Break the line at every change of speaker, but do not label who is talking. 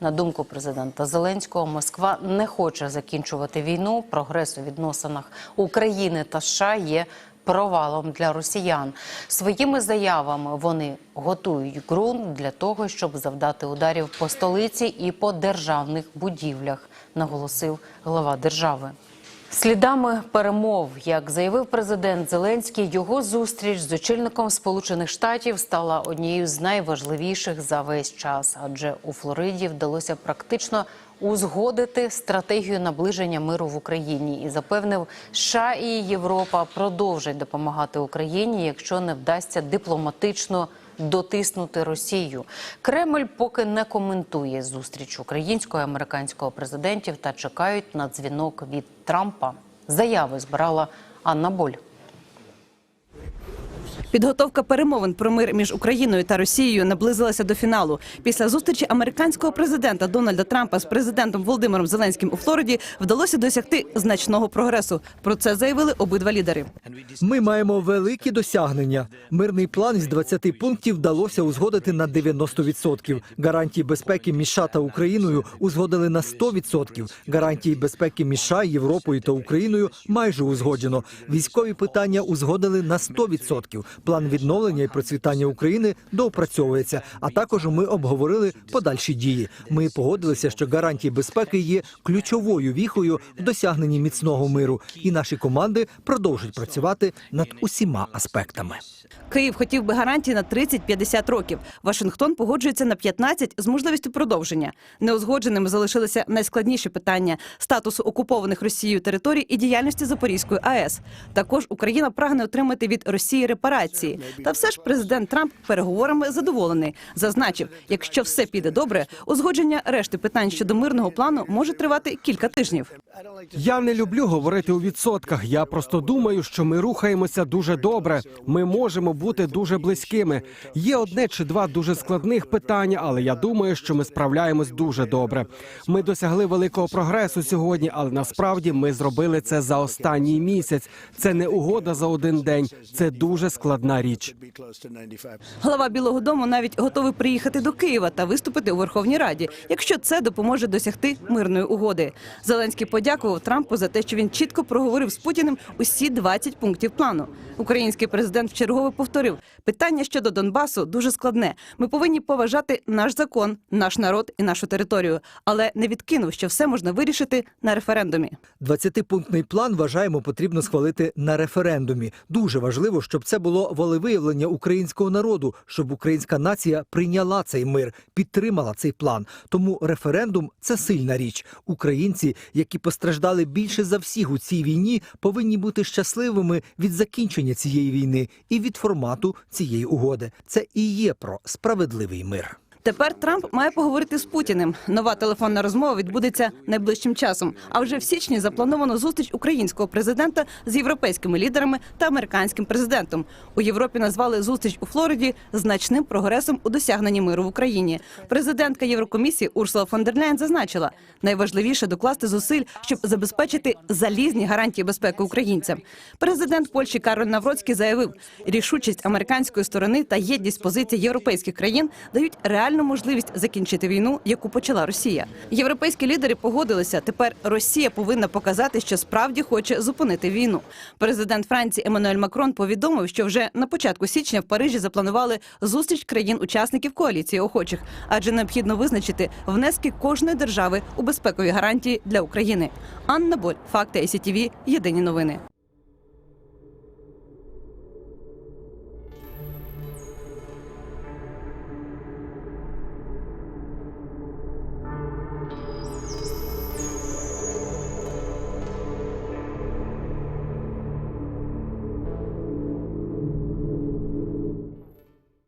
На думку президента Зеленського, Москва не хоче закінчувати війну. Прогрес у відносинах України та США є провалом для росіян. Своїми заявами вони готують ґрунт для того, щоб завдати ударів по столиці і по державних будівлях, наголосив глава держави. Слідами перемов, як заявив президент Зеленський, його зустріч з очільником Сполучених Штатів стала однією з найважливіших за весь час, адже у Флориді вдалося практично узгодити стратегію наближення миру в Україні і запевнив, США і Європа продовжать допомагати Україні, якщо не вдасться дипломатично дотиснути Росію. Кремль поки не коментує зустріч українського і американського президентів та чекають на дзвінок від Трампа. Заяви збирала Анна Боль.
Підготовка перемовин про мир між Україною та Росією наблизилася до фіналу. Після зустрічі американського президента Дональда Трампа з президентом Володимиром Зеленським у Флориді вдалося досягти значного прогресу. Про це заявили обидва лідери.
Ми маємо великі досягнення. Мирний план із 20 пунктів вдалося узгодити на 90%. Гарантії безпеки між США та Україною узгодили на 100%. Гарантії безпеки між США, Європою та Україною майже узгоджено. Військові питання узгодили на 100%. План відновлення і процвітання України доопрацьовується. А також ми обговорили подальші дії. Ми погодилися, що гарантії безпеки є ключовою віхою в досягненні міцного миру, і наші команди продовжують працювати над усіма аспектами.
Київ хотів би гарантії на 30-50 років. Вашингтон погоджується на 15 з можливістю продовження. Неузгодженими залишилися найскладніші питання статусу окупованих Росією територій і діяльності Запорізької АЕС. Також Україна прагне отримати від Росії репарації. Та все ж президент Трамп переговорами задоволений. Зазначив, якщо все піде добре, узгодження решти питань щодо мирного плану може тривати кілька тижнів.
Я не люблю говорити у відсотках. Я просто думаю, що ми рухаємося дуже добре. Ми можемо бути дуже близькими. Є одне чи два дуже складних питання, але я думаю, що ми справляємось дуже добре. Ми досягли великого прогресу сьогодні, але насправді ми зробили це за останній місяць. Це не угода за один день. Це дуже складна річ.
Глава Білого Дому навіть готовий приїхати до Києва та виступити у Верховній Раді, якщо це допоможе досягти мирної угоди. Зеленський подякував Трампу за те, що він чітко проговорив з Путіним усі 20 пунктів плану. Український президент вчергове повторив: питання щодо Донбасу дуже складне. Ми повинні поважати наш закон, наш народ і нашу територію, але не відкинув, що все можна вирішити на референдумі.
20-пунктний план вважаємо потрібно схвалити на референдумі. Дуже важливо, щоб це було волевиявлення українського народу, щоб українська нація прийняла цей мир, підтримала цей план. Тому референдум це сильна річ. Українці, які постраждали більше за всіх у цій війні, повинні бути щасливими від закінчення цієї війни і від формату цієї угоди. Це і є про справедливий мир.
Тепер Трамп має поговорити з Путіним. Нова телефонна розмова відбудеться найближчим часом. А вже в січні заплановано зустріч українського президента з європейськими лідерами та американським президентом. У Європі назвали зустріч у Флориді значним прогресом у досягненні миру в Україні. Президентка Єврокомісії Урсула фон дер Ляйн зазначила, найважливіше докласти зусиль, щоб забезпечити залізні гарантії безпеки українцям. Президент Польщі Кароль Навроцький заявив, рішучість американської сторони та єдність позицій європейських країн дають реальну можливість закінчити війну, яку почала Росія. Європейські лідери погодилися. Тепер Росія повинна показати, що справді хоче зупинити війну. Президент Франції Еммануель Макрон повідомив, що вже на початку січня в Парижі запланували зустріч країн-учасників коаліції охочих, адже необхідно визначити внески кожної держави у безпекові гарантії для України. Анна Боль, факти ICTV, Єдині новини.